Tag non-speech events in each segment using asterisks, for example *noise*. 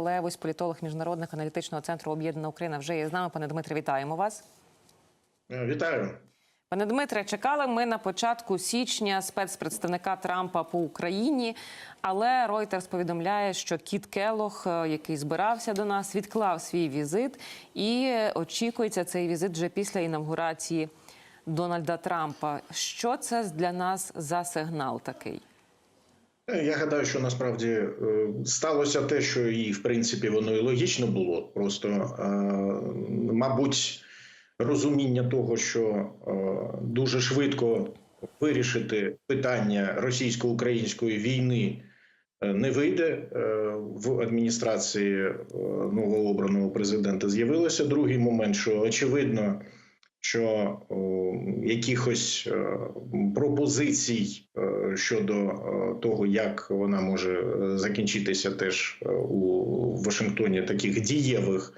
Левось, політолог міжнародних аналітичного центру Об'єднана Україна вже є з нами. Пане Дмитре, вітаємо вас. Е, Вітаю. Пане Дмитре, чекали ми на початку січня спецпредставника Трампа по Україні, але Reuters повідомляє, що Кіт Келох, е, який збирався до нас, відклав свій візит, і очікується цей візит вже після інавгурації Дональда Трампа. Що це для нас за сигнал такий? Я гадаю, що насправді е, сталося те, що і в принципі воно і логічно було. Просто, е, мабуть, розуміння того, що е, дуже швидко вирішити питання російсько-української війни не вийде в адміністрації новообраного президента. З'явилося другий момент, що очевидно. Що о, якихось о, пропозицій о, щодо о, того, як вона може е, закінчитися, теж е, у Вашингтоні таких дієвих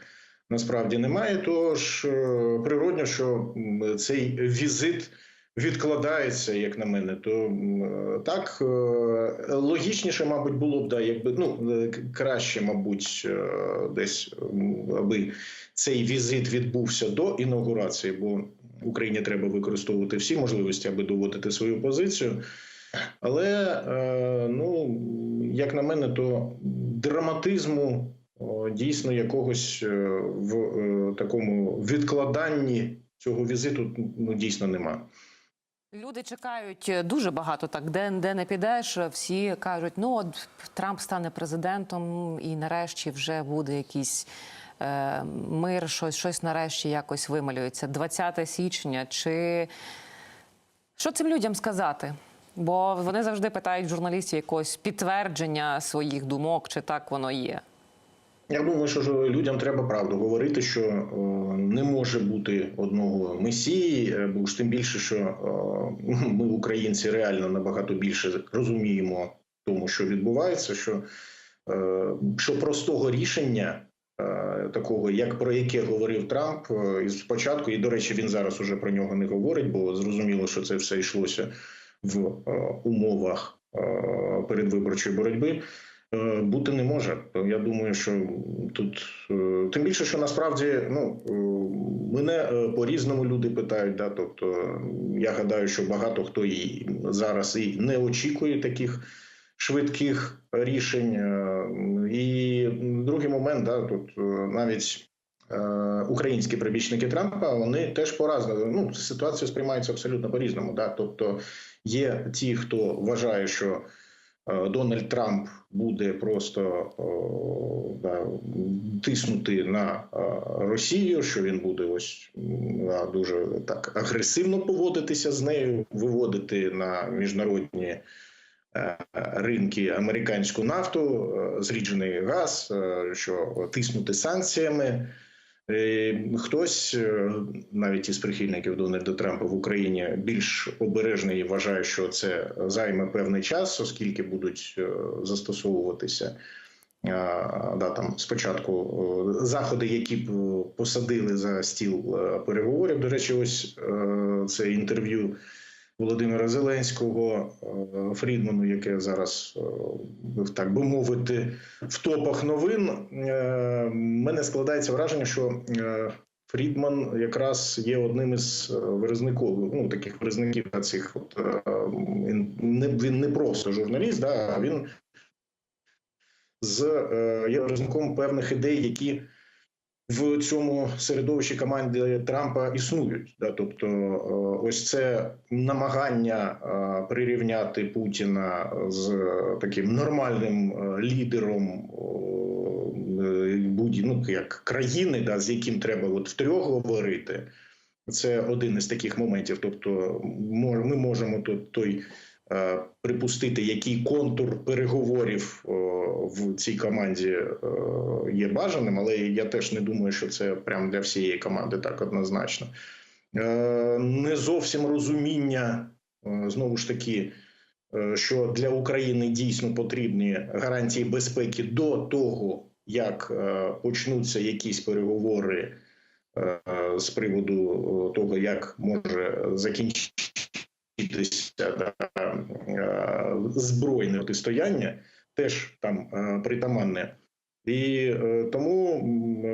насправді немає. Тож природно, що цей візит відкладається, як на мене, то так е, логічніше, мабуть, було б да, якби ну е, краще, мабуть, е, десь аби цей візит відбувся до інаугурації, бо Україні треба використовувати всі можливості, аби доводити свою позицію. Але ну як на мене, то драматизму дійсно якогось в такому відкладанні цього візиту ну дійсно нема. Люди чекають е, дуже багато так, де, де не підеш, всі кажуть, ну от Трамп стане президентом, і нарешті вже буде якийсь е, мир, щось, щось нарешті якось вималюється. 20 січня. Чи що цим людям сказати? Бо вони завжди питають журналістів якогось підтвердження своїх думок, чи так воно є. Я думаю, що людям треба правду говорити, що е, не може бути одного месії, е, бо ж тим більше, що е, *laughs* ми, українці, реально набагато більше розуміємо тому, що відбувається, що, що простого рішення. Такого, як про яке говорив Трамп, і спочатку, і до речі, він зараз уже про нього не говорить, бо зрозуміло, що це все йшлося в умовах передвиборчої боротьби. Е, бути не може. Я думаю, що тут е, тим більше, що насправді ну е, мене е, по-різному люди питають. Да, тобто я гадаю, що багато хто і зараз і не очікує таких швидких рішень. І другий момент, да, тут навіть. Українські прибічники Трампа вони теж по-разному. Ну, ситуація сприймається абсолютно по-різному. Да? Тобто є ті, хто вважає, що Дональд Трамп буде просто да, тиснути на е, Росію, що він буде ось да, дуже так агресивно поводитися з нею, виводити на міжнародні е, ринки американську нафту, е, зріджений газ, е, що тиснути санкціями. Е, Хтось, е, навіть із прихильників Дональда Трампа в Україні, більш обережний і вважає, що це займе певний час, оскільки будуть е, застосовуватися да, там спочатку заходи, які б посадили за стіл переговорів. До речі, ось це інтерв'ю Володимира Зеленського е, Фрідману, яке зараз, е, так би мовити, в топах новин. Е, Мене складається враження, що Фрідман якраз є одним із виразників, ну таких виразників цих. От, він не просто журналіст, да, а він з є виразником певних ідей, які в цьому середовищі команди Трампа існують. Да? Тобто, е, ось це намагання е, прирівняти Путіна з е, таким нормальним лідером будь ну, як країни, да, з яким треба от втрьох говорити. Це один із таких моментів. Тобто, ми можемо тут той припустити, який контур переговорів в цій команді е, є бажаним, але я теж не думаю, що це прям для всієї команди так однозначно. Е, Не зовсім розуміння е, знову ж таки. е, Що для України дійсно потрібні гарантії безпеки до того, як е, почнуться якісь переговори е, з приводу е, того, як може закінчитися да, е, збройне протистояння, теж там е, притаманне І е, тому,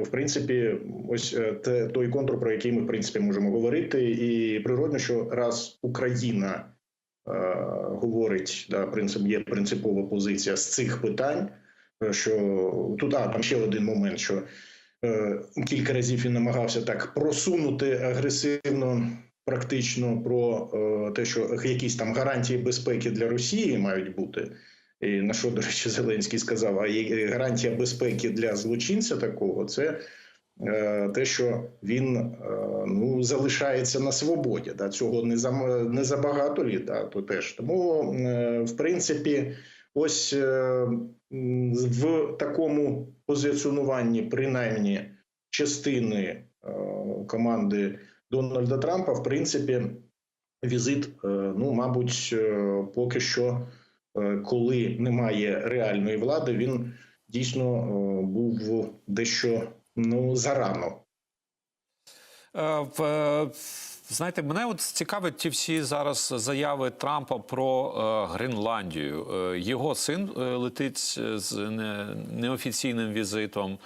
в принципі, ось е, те, той контур, про який ми в принципі можемо говорити, і природно, що раз Україна е, говорить, да, принцип є принципова позиція з цих питань. е, Що тут а, там ще один момент, що е, кілька разів він намагався так просунути агресивно, практично про е, те, що якісь там гарантії безпеки для Росії мають бути. І на що, до речі, Зеленський сказав, а гарантія безпеки для злочинця такого це е, те, що він е, ну, залишається на свободі. Да? Цього не за, не за багато літ, да? то теж. Тому, е, в принципі, ось е, в такому позиціонуванні, принаймні, частини е, команди Дональда Трампа, в принципі, візит, е, ну, мабуть, е, поки що е, коли немає реальної влади, він дійсно був дещо ну зарано. Знаєте, мене от цікавить ті всі зараз заяви Трампа про е, Гренландію. Е, його син е, летить з не, неофіційним візитом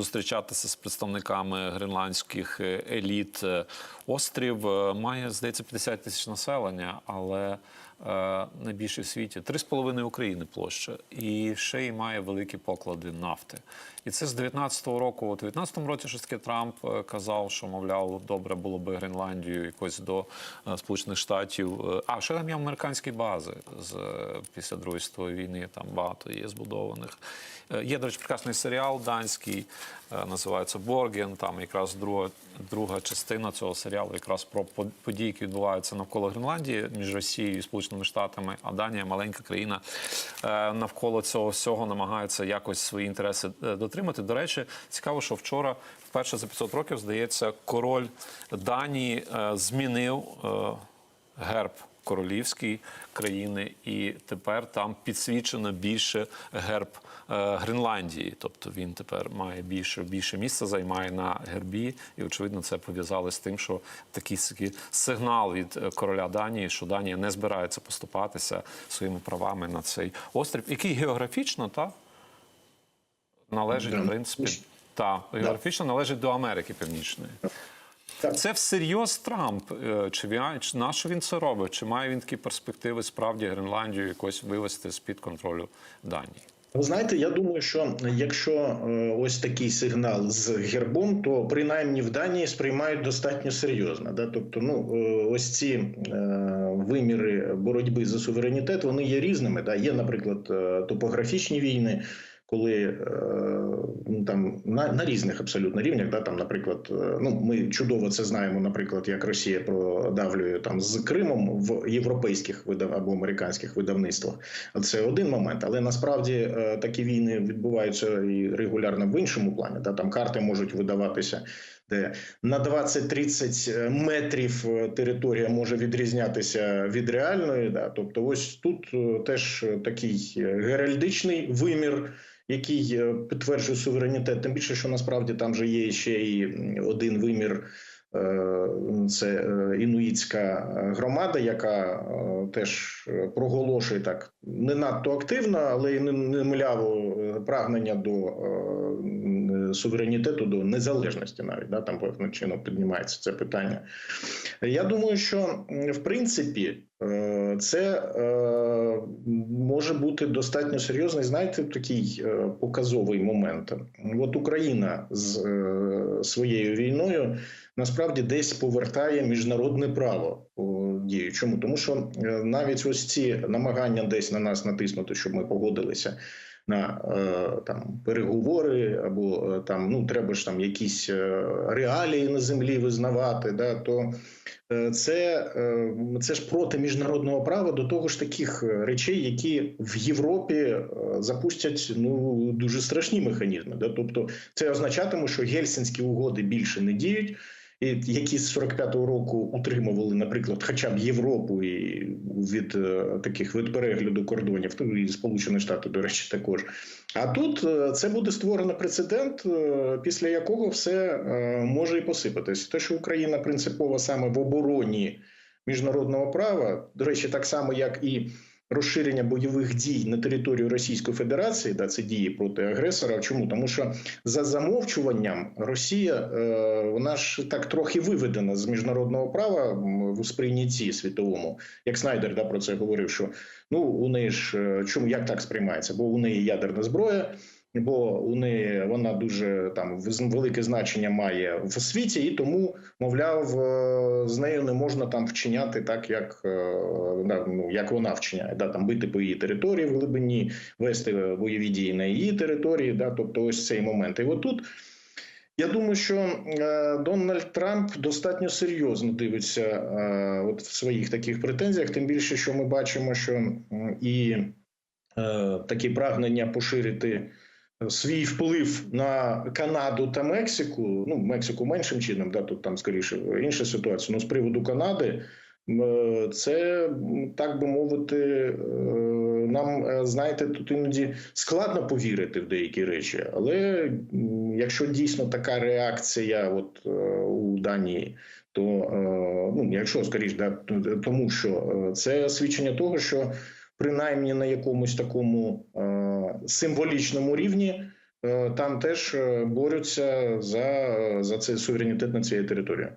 зустрічатися з представниками гренландських е, еліт. Е, Острів е, має, здається, 50 тисяч населення, але найбільший в світі 3,5 України площа, і ще й має великі поклади нафти. І це з 19-го року. У 19-му році щось таки Трамп е, казав, що мовляв, добре було би Гренландію якось до е, Сполучених Штатів. Е, А ще там є американські бази з е, після Другої світової війни. Там багато є збудованих. Е, Є, до речі, прекрасний серіал данський, е, називається Борген. Там якраз друга, друга частина цього серіалу, якраз про події, які відбуваються навколо Гренландії між Росією і Сполученими Штатами, а Данія маленька країна е, навколо цього всього намагається якось свої інтереси е, дотримати. До речі, цікаво, що вчора, вперше за 500 років, здається, король Данії е, змінив герб королівський країни, і тепер там підсвічено більше герб е, Гренландії. Тобто він тепер має більше більше місця, займає на гербі, і очевидно, це пов'язали з тим, що такий такий сигнал від е, короля Данії, що Данія не збирається поступатися своїми правами на цей острів, який географічно та належить в принципі. Та географічно належить до Америки Північної. Так. Це всерйоз Трамп. Е, Чи він на що він це робить? Чи має він такі перспективи справді Гренландію якось вивести з під контролю Данії? Ви знаєте, я думаю, що якщо е, ось такий сигнал з гербом, то принаймні в Данії сприймають достатньо серйозно. Да? Тобто, ну е, ось ці виміри боротьби за суверенітет вони є різними. Да? Є, наприклад, топографічні війни. Коли е, ну, там на, на різних абсолютно рівнях, да, там, наприклад, е, ну ми чудово це знаємо, наприклад, як Росія продавлює там з Кримом в європейських видав або американських видавництвах. Це один момент, але насправді е, такі війни відбуваються і регулярно в іншому плані. Да, там карти можуть видаватися. Де на 20-30 метрів е, територія може відрізнятися від реальної, да тобто, ось тут е, теж такий е, геральдичний вимір, який е, підтверджує суверенітет. Тим більше, що насправді там же є ще й один вимір. е, Це е, інуїтська громада, яка е, теж е, проголошує так не надто активно, але й не, мляво е, прагнення до е, суверенітету, до незалежності, навіть да, там певним чином піднімається це питання. Я думаю, що в принципі е, це е, може бути достатньо серйозний. Знаєте, такий е, показовий момент. От Україна з своєю війною насправді десь повертає міжнародне право дію. Чому? Тому що навіть ось ці намагання десь на нас натиснути, щоб ми погодилися. На е, там переговори, або е, там ну треба ж там якісь е, реалії на землі визнавати, да то це, це ж проти міжнародного права до того ж таких речей, які в Європі запустять ну дуже страшні механізми. Да? Тобто, це означатиме, що гельсінські угоди більше не діють. Які з 45-го року утримували, наприклад, хоча б Європу і від е, таких від перегляду кордонів, ну, і Сполучені Штати, до речі, також. А тут е, це буде створено прецедент, е, після якого все може і посипатись. Те, що Україна принципово саме в обороні міжнародного права, до речі, так само як і розширення бойових дій на територію Російської Федерації, да, це дії проти агресора. Чому? Тому що за замовчуванням Росія е, вона ж так трохи виведена з міжнародного права в сприйнятті світовому, як Снайдер да, про це говорив, що ну у неї ж е, чому як так сприймається? Бо у неї ядерна зброя. Бо у неї вона дуже там велике значення має в світі, і тому, мовляв, е, з нею не можна там вчиняти так, як, е, ну, як вона вчиняє, да, там бити по її території в глибині, вести бойові дії на її території. Да, тобто, ось цей момент. І отут я думаю, що е, Дональд Трамп достатньо серйозно дивиться от в своїх таких претензіях, тим більше, що ми бачимо, що і такі прагнення поширити свій вплив на Канаду та Мексику. Ну, Мексику меншим чином, да, тут там скоріше інша ситуація. Ну, з приводу Канади, е, це так би мовити, е, нам е, знаєте, тут іноді складно повірити в деякі речі, але якщо дійсно така реакція, от у Данії. То ну, якщо скоріш, да, тому що це свідчення того, що принаймні на якомусь такому е, символічному рівні е, там теж е, борються за, за цей суверенітет на цієї території.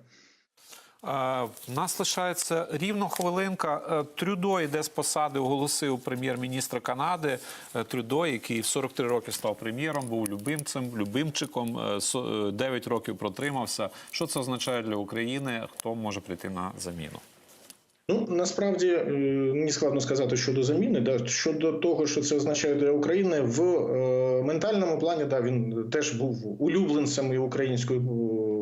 В нас лишається рівно хвилинка. Трюдо йде з посади, оголосив прем'єр-міністра Канади. Трюдо, який в 43 роки став прем'єром, був любимцем, любимчиком, е, со- е, 9 років протримався. Що це означає для України? Хто може прийти на заміну? Ну насправді е, мені складно сказати щодо заміни. Да щодо того, що це означає для України в е, ментальному плані, да він теж був улюбленцем і української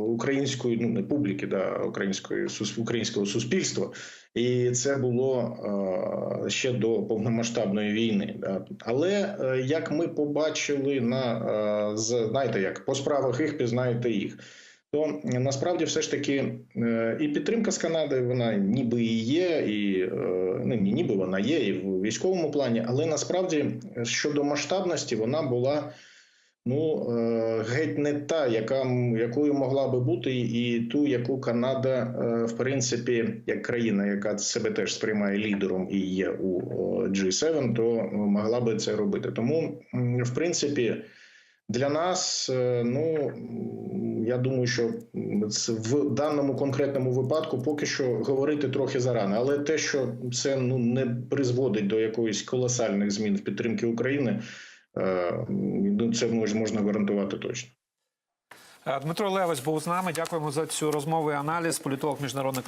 української ну не публіки, да української українського суспільства, і це було е, ще до повномасштабної війни. Да. Але е, як ми побачили на е, знаєте, як по справах їх пізнаєте їх то насправді все ж таки е, і підтримка з Канади вона ніби і є, і е, ну ніби вона є і в військовому плані, але насправді щодо масштабності вона була. Ну е, геть не та, яка якою могла би бути, і ту, яку Канада, е, в принципі, як країна, яка себе теж сприймає лідером і є у е, G7, то е, могла би це робити. Тому, в принципі, для нас, е, ну я думаю, що в даному конкретному випадку поки що говорити трохи зарано, але те, що це ну не призводить до якоїсь колосальних змін в підтримки України, е, ну це можна гарантувати точно. Е, Дмитро Левич був з нами. Дякуємо за цю розмову і аналіз. Політолог міжнародних